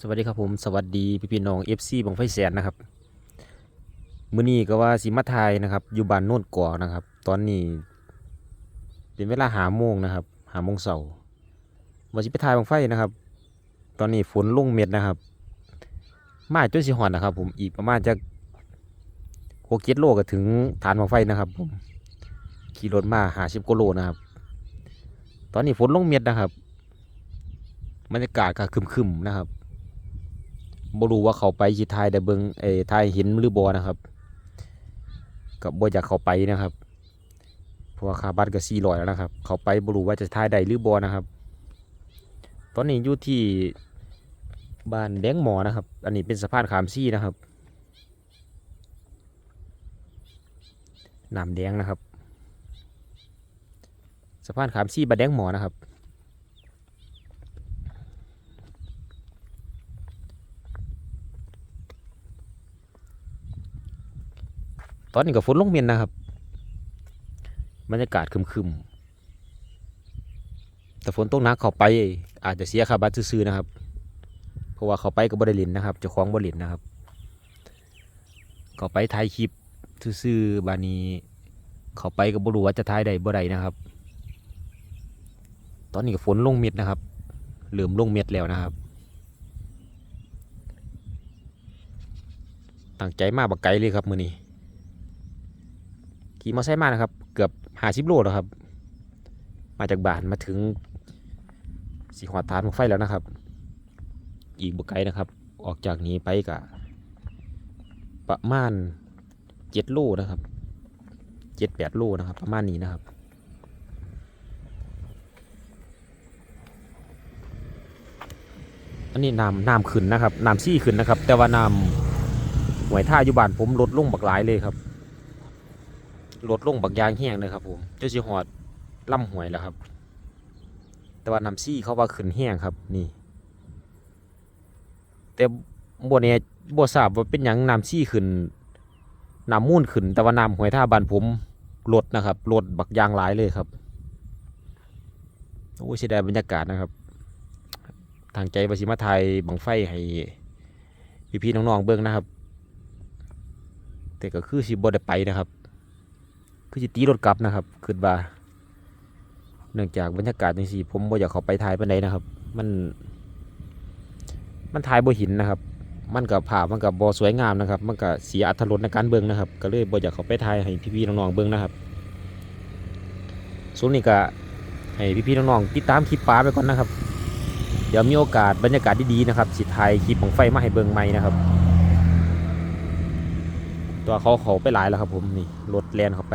สวัสดีครับผมสวัสดีพี่พี่น้อง FC บังไฟแสนนะครับมื้อนี้ก็ว่าสิมาไทยนะครับ อยู่บ้านโน่นก่อนะครับ ตอนนี้เป็นเวลาหาโมงนะครับหาโมงเสาร์ว่าสิไปทายบังไฟนะครับ ตอนนี้ฝนลงเม็ดนะครับ มาจนสิหอนนะครับ ผมอีกประมาณจะหกเจ็ดโลก็ถึงฐานบังไฟนะครับผมขี่รถมาหาสิบกว่าโลนะครับ ตอนนี้ฝนลงเม็ดนะครับบรรยากาศก็คึมๆนะครับ บ่รู้ว่าเขาไปสิทายได้เบิงเอ้ทายเห็นหรือบ่นะครับก็บ่อยากเขาไปนะครับเพราะว่าคาบัตก็400แล้วนะครับ เขาไปบ่รู้ว่าจะทายได้หรือบ่นะครับ ตอนนี้อยู่ที่บ้านแดงหมอนะครับ อันนี้เป็นสะพานขามซี่นะครับน้ำแดงนะครับสะพานขามซี่บ้านแดงหมอนะครับ ตอนนี้ก็ฝนลงเมียนนะครับบรรยากาศคึมๆ แต่ฝนตกหนักเขาไป อาจจะเสียค่าบัตรซื้อนะครับ เพราะว่าเขาไปก็บ่ได้เลินนะครับเจ้าของบ่เลินนะครับ เขาไปถ่ายคลิปซื่อบานีเขาไปก็บ่รู้ว่าจะถ่ายได้บ่ได้นะครับ ตอนนี้ก็ฝนลงเม็ดนะครับเริ่อมลงเม็ดแล้วนะครับ ตั้งใจมาบักไกลเลยครับมือนี้ ขี่มอเตอร์ไซค์มานะครับ เกือบหาสิบโลแล้วครับ มาจากบ้านมาถึงสีหอดฐานรถไฟแล้วนะครับ อีกบุไกนะครับ ออกจากนี้ไปกะประมาณเจ็ดโลนะครับเจ็ดแปดโลนะครับ ประมาณนี้นะครับอันนี้น้ำน้ำขึ้นนะครับน้ำซี่ขึ้นนะครับ แต่ว่าน้ำหวยท่าอยู่บ้านผมลดลงบักหลายเลยครับ ลดลงบักอยางแห้งเลยครับผมเจ้าสิหอดล่ำหวยแล้วครับ แต่ว่าน้ำซี่เขาว่าขึ้นแห้งครับนี่ แต่บัวเนี่ยบัทราบว่าเป็นหยังน้ำซี่ขึ้นน้ำมูนขึ้น แต่ว่าน้ำหวยท่าบานผมลดนะครับลดบักยางหลายเลยครับโอ้เสียดายบรรยากาศนะครับ ทางใจวาสิมาไทยบังไฟให้พี่ๆน้องๆเบิ้งนะครับ แต่ก็คือสิบ่ได้ไปนะครับ คือจิตีรถกลับนะครับคือว่าเนื่องจากบรรยากาศจังซี่ ผมบ่อยากเขาไปถ่ายปานนะครับ มัน มันถ่ายบ่หินนะครับ มันกับภามันกับบ่สวยงามนะครับ มันก็เสียอรรถรสในการเบิ่งนะครับ ก็เลยบ่อยากเขาไปถ่ายให้พี่ๆน้องๆเบิ่งนะครับส่วนนี้ก็ให้พี่ๆน้องๆติดตามคลิปป้าไปก่อนนะครับ เดี๋ยวมีโอกาสบรรยากาศดีๆนะครับสิถ่ายคลิปของไฟมาให้เบิ่งใหม่นะครับ ตัวเขาเขาไปหลายแล้วครับผมนี่รถแลนเขาไป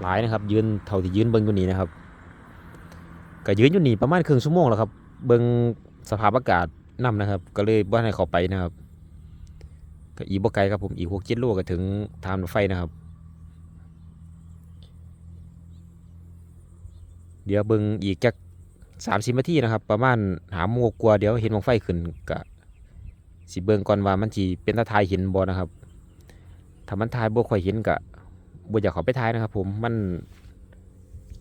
หลายนะครับ ยืนเท่าที่ยืนเบิ้งอยู่นี่นะครับก็ยืนอยู่นี่ประมาณครึ่งชั่วโมงแล้วครับ เบิ้งสภาพอากาศนํนะครับ ก็เลยบ่าให้เขาไปนะครับก็อีกบ่ไกลครับผมอีกหกเจ็ดโลก็ถึงทางรถไฟนะครับ เดี๋ยวเบิ้งอีกจักสามสิบนาทีนะครับ ประมาณหาโมงกว่าเดี๋ยวเห็นวงไฟขึ้นก็สิเบิ้งก่อนว่ามันจีเป็นตาทายเห็นบ่นะครับ ถ้ามันทายบ่ค่อยเห็นกะบ่อยากขาไปทายนะครับ ผมมัน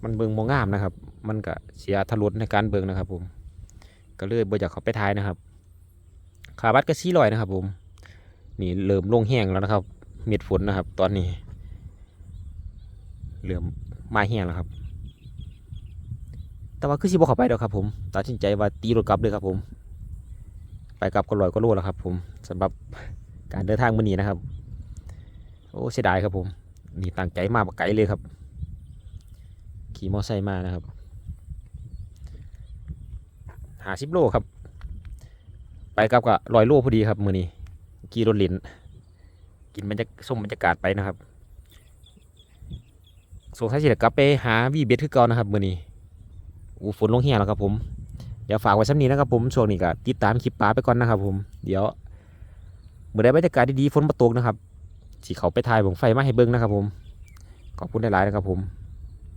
มันเบิงบ่งามนะครับ มันก็เสียทรสในการเบิงนะครับ ผม ก็เลยบ่อยากขาไปทายนะครับค่าบัตรก็400นะครับ ผม นี่เริ่มลงแห้งแล้วนะครับ เม็ดฝนนะครับ ตอนนี้เริ่มมาแห้งแล้วครับ แต่ว่าคือสิบ่เข้าไปดอกครับ ผมตัดสินใจว่าตีรถกลับเลยครับ ผม ไปกลับก็ร้อยก็โลแล้วครับ ผมสำหรับการเดินทางมื้อนี้นะครับ โอ้เสียดายครับผมนี่ตั้งใจมาบักไกลเลยครับ ขี่มอไซค์มานะครับหาสิบโลครับ ไปกับกับร้อยโลพอดีครับมือนี้ขี่รถลินกินบรรยากส้มบรรยากาศไปนะครับสงสัยสิกลับไปหาวีเบสคือเก่านะครับมือนี้อูฝนลงเหี่ยแล้วครับผมเดี๋ยวฝากไว้สักนี้นะครับผมช่วงนี้ก็ติดตามคลิปป้าไปก่อนนะครับผมเดี๋ยวเมื่อได้บรรยากาศดีๆฝนมาตกนะครับ สีเขาไปถ่ายบงไฟมาให้เบิ้งนะครับผมขอบคุณหลายๆนะครับผม